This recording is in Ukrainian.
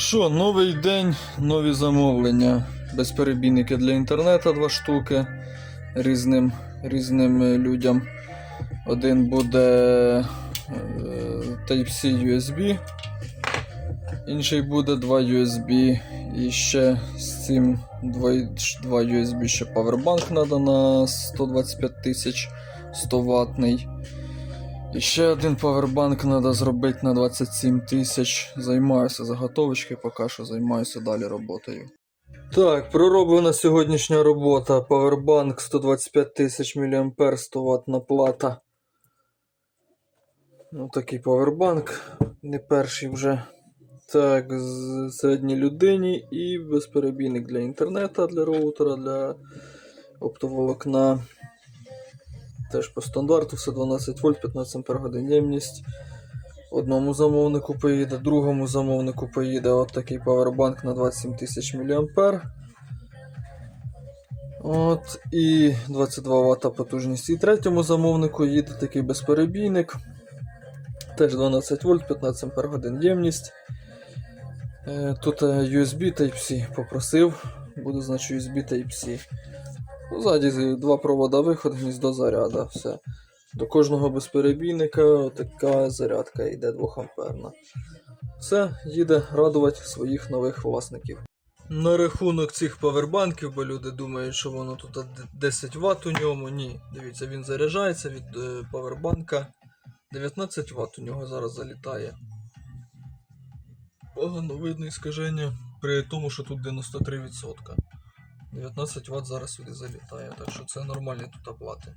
Що, новий день, нові замовлення. Безперебійники для інтернету два штуки різним, різним е, людям. Один буде е, Type-C USB, інший буде 2 USB. І ще з цим 2, 2 USB ще Powerbank треба на 125 тисяч 100 ватний. І ще один павербанк треба зробити на 27 тисяч. Займаюся заготовочки, поки що займаюся далі роботою. Так, пророблена сьогоднішня робота. Павербанк 125 тисяч мА 100 ватна плата. Ну, такий павербанк. Не перший вже. Так, середній людині і безперебійник для інтернету, для роутера, для оптоволокна. Теж по стандарту, все 12 вольт, 15 ампер ємність. Одному замовнику поїде, другому замовнику поїде от такий павербанк на 27 тисяч мА. От, і 22 Вт потужність. І третьому замовнику їде такий безперебійник. Теж 12 вольт, 15 ампер ємність. Е, Тут е, USB Type-C попросив, буде значить USB Type-C. Ну, Ззаді два провода виход, гніздо заряда. Все. До кожного безперебійника така зарядка йде 2 амперна. Все, їде радувати своїх нових власників. На рахунок цих павербанків, бо люди думають, що воно тут 10 Вт у ньому. Ні, дивіться, він заряджається від е, павербанка. 19 Вт у нього зараз залітає. Погано видно іскаження при тому, що тут 93%. 19 Вт зараз сюди так що це нормальні тут оплати.